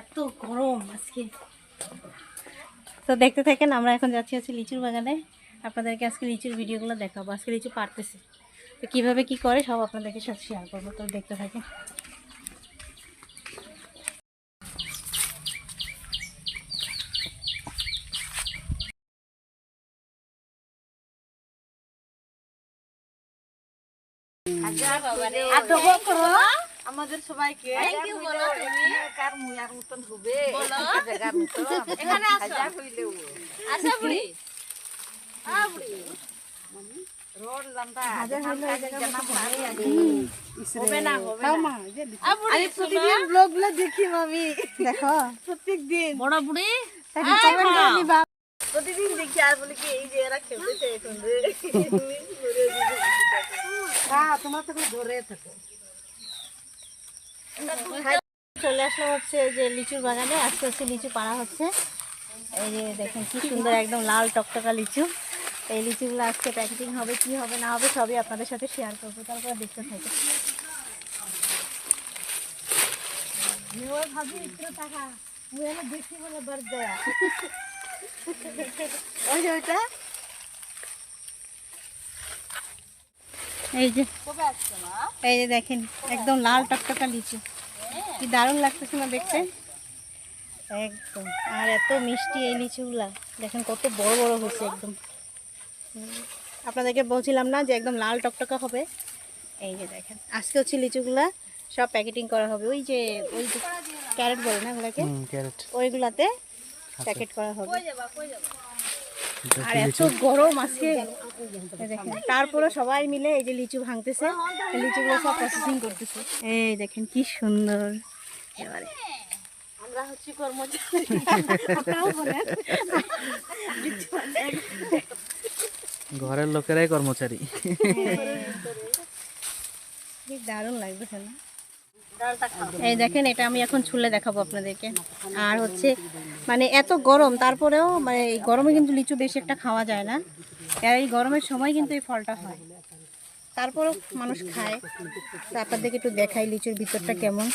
এত গরম আজকে। তো দেখতে থাকেন, আমরা এখন যাচ্ছি হচ্ছে লিচুর বাগানে। আপনাদেরকে আজকে লিচুর ভিডিওগুলো দেখাবো। আজকে লিচু পারতেছে তো কীভাবে কি করে, সব আপনাদেরকে সাথে শেয়ার করব। তো দেখতে থাকেন। আমাদের সবাইকে। কার মুয়ার মতন হবে? জায়গার মতন। এখানে আসো। হইলেও। আচ্ছা বুড়ি। রোড লম্বা হাজার হইলেও এই জায়গার মতো হবে। না হবে না। আ বুড়ি প্রতিদিন ব্লগগুলো দেখি মামি। দেখো প্রত্যেক দিন। বড় বুড়ি। দেখো, comment করে দিবা। প্রতিদিন দেখি আর বলি কি এই যে এরা খেলতেছে এখন হ্যাঁ তোমার তো ধরে থাকো। চলে আসলাম হচ্ছে যে লিচুর বাগানে আজকে হচ্ছে লিচু পাড়া হচ্ছে। এই যে দেখেন কি সুন্দর একদম লাল টকটকা লিচু। এই লিচুগুলো আজকে প্যাকেটিং হবে কি হবে না হবে সবই আপনাদের সাথে শেয়ার করব তারপরে দেখতে থাকি ভাবি একটু টাকা দেখি বলে বার দেয়া ওই ওইটা? এই যে এই যে দেখেন একদম লাল টকটকা লিচু। কি দারুণ লাগতেছে না দেখতে? একদম। আর এত মিষ্টি এই লিচুগুলা। দেখেন কত বড় বড় হয়েছে একদম। আপনাদেরকে বলছিলাম না যে একদম লাল টকটকা হবে? এই যে দেখেন আজকে হচ্ছে লিচুগুলা সব প্যাকেটিং করা হবে। ওই যে ওই যে ক্যারেট বলে না ওগুলাকে? ক্যারেট। ওইগুলাতে প্যাকেট করা হবে। কই যাবা কই যাবা? আর এত গরম আজকে। দেখেন তারপরে সবাই মিলে এই যে লিচু ভাঙতেছে লিচুগুলো সব প্রসেসিং করতেছে। এই দেখেন কি সুন্দর। এবারে। আমরা হচ্ছে কর্মচারী। ঘরের লোকেরাই কর্মচারী। দারুণ লাগতেছে না এই দেখেন, এটা আমি এখন ছুলে দেখাবো আপনাদেরকে। আর হচ্ছে মানে এত গরম, তারপরেও মানে এই গরমে কিন্তু লিচু বেশি একটা খাওয়া যায় না। আর এই গরমের সময় কিন্তু এই ফলটা হয়। তারপরেও মানুষ খায়। তো আপনাদেরকে একটু দেখাই লিচুর ভিতরটা কেমন।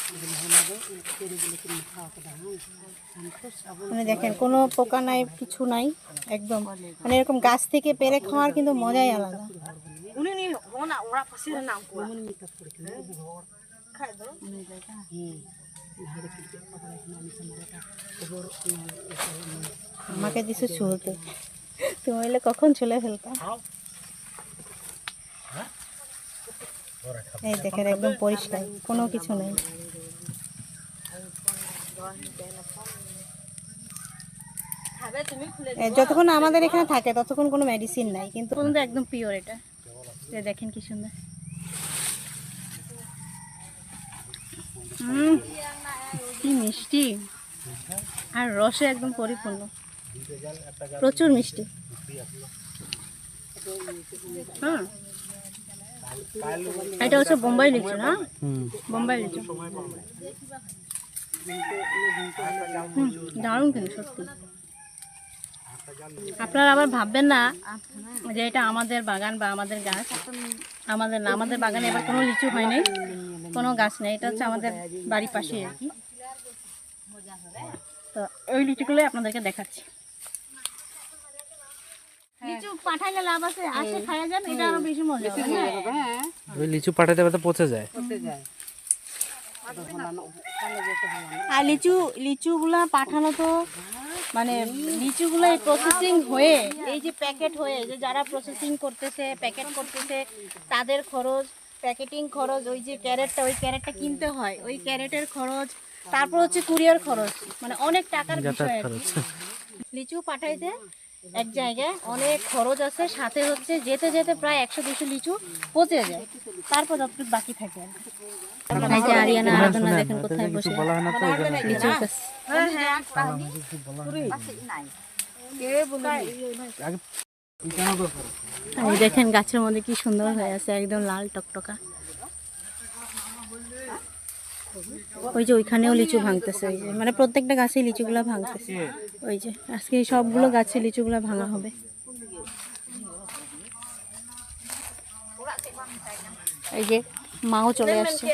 মানে দেখেন, কোনো পোকা নাই, কিছু নাই, একদম। মানে এরকম গাছ থেকে পেরে খাওয়ার কিন্তু মজাই আলাদা। আমাকে দিছো ছুলতে তুমি এলে কখন ছুলে ফেলতা? এই দেখেন একদম পরিষ্কার কোনো কিছু নেই। যতক্ষণ আমাদের এখানে থাকে ততক্ষণ কোনো মেডিসিন নাই কিন্তু কিন্তু একদম পিওর এটা। দেখেন কি সুন্দর। কি মিষ্টি। আর রসে একদম পরিপূর্ণ। প্রচুর মিষ্টি। হুম। এটা হচ্ছে বোম্বাই লিচু না? বোম্বাই লিচু। হুম, দারুণ কিন্তু সত্যি। আপনারা আবার ভাববেন না যে এটা আমাদের বাগান বা আমাদের গাছ। আমাদের না আমাদের বাগানে এবার কোনো লিচু হয় নাই। কোনো গাছ নেই এটা হচ্ছে আমাদের বাড়ির পাশে আর কি। তো ওই লিচুগুলোই আপনাদেরকে দেখাচ্ছি। লিচু পাঠাইলে লাভ আছে আসে খাইয়া যান এটা আরও বেশি মজা হবে। না? হ্যাঁ। ওই লিচু পাঠাতে পাঠাতে পচে যায়। আর লিচু লিচুগুলা পাঠানো তো মানে লিচুগুলো প্রসেসিং হয়ে এই যে প্যাকেট হয়ে যে যারা প্রসেসিং করতেছে প্যাকেট করতেছে তাদের খরচ প্যাকেটিং খরচ ওই যে ক্যারেটটা ওই ক্যারেটটা কিনতে হয়। ওই ক্যারেটের খরচ তারপর হচ্ছে কুরিয়ার খরচ। মানে অনেক টাকার বিষয় আর লিচু পাঠাইতে এক জায়গায় অনেক খরচ আছে। সাথে হচ্ছে যেতে যেতে প্রায় একশো দুশো লিচু পচে যায়। তারপর যতটুকু বাকি থাকে আর এই যে আরিয়ানা আরাধনা দেখেন কোথায় বসে। বলা হয় এই দেখেন গাছের মধ্যে কি সুন্দর হয়ে আছে একদম লাল টকটকা। ওই যে ওইখানেও লিচু ভাঙতেছে ওই যে। মানে প্রত্যেকটা গাছে লিচুগুলো ভাঙতেছে। ওই যে আজকে সবগুলো গাছে লিচুগুলো ভাঙা হবে। এই যে মাও চলে আসছে।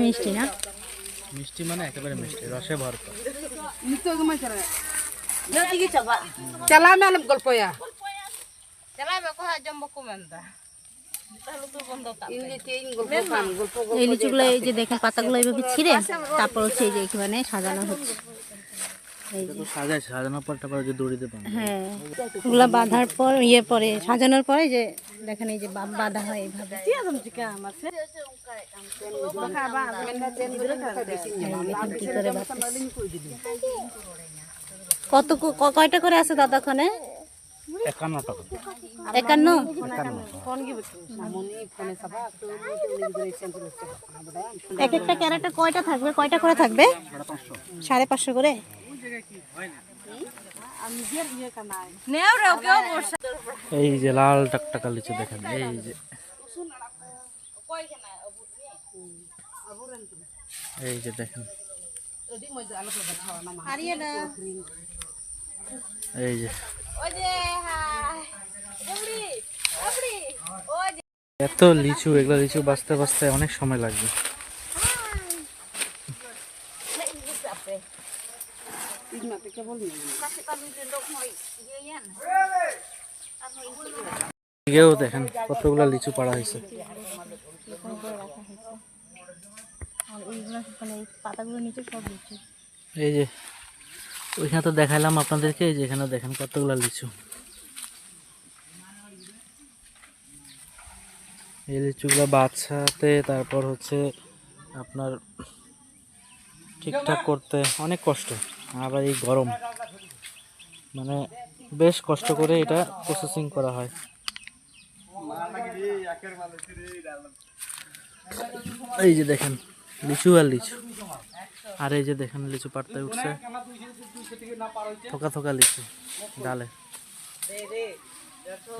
মিষ্টি না মিষ্টি মানে একেবারে মিষ্টি রসে ভরপুর নিতো গমা চলা Dia tinggi coba. চলা ম্যাডাম গল্পয়া Jalan এই লিচুগুলো এই যে দেখেন পাতাগুলো এইভাবে ছিঁড়ে তারপর হচ্ছে এই যে এখানে সাজানো হচ্ছে। এই যে তো সাজায় সাজানোর পর তারপর যে দড়িতে হ্যাঁ ওগুলা বাঁধার পর ইয়ে পরে সাজানোর পরে যে দেখেন এই যে বাঁধা হয় এইভাবে। কত ক- কয়টা করে আছে দাদা ওখানে একান্ন টাকা। একান্ন? এক একটা ক্যারেটে কয়টা থাকবে? কয়টা করে থাকবে? সাড়ে পাঁচশো করে. এই যে লাল টাকটাকা লিচু দেখেন এই যে। এই যে দেখেন। এই যে. এত লিচু এগুলো লিচু বাঁচতে বাঁচতে অনেক সময় লাগবে। দেখেন কতগুলো লিচু পাড়া হয়েছে। মানে এই পাতাগুলো নিচে সব লিচু। এই যে ওইখানে তো দেখাইলাম আপনাদেরকে যে এখানে দেখেন কতগুলো লিচু। এই লিচুগুলো বাচ্চাতে, তারপর হচ্ছে আপনার ঠিকঠাক করতে অনেক কষ্ট, আবার এই গরম। মানে বেশ কষ্ট করে এটা প্রসেসিং করা হয়। এই যে দেখেন, লিচু আর লিচু। আর এই যে দেখেন লিচু পাড়তে উঠছে থোকা থোকা লিচু ডালে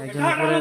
একজন উপরে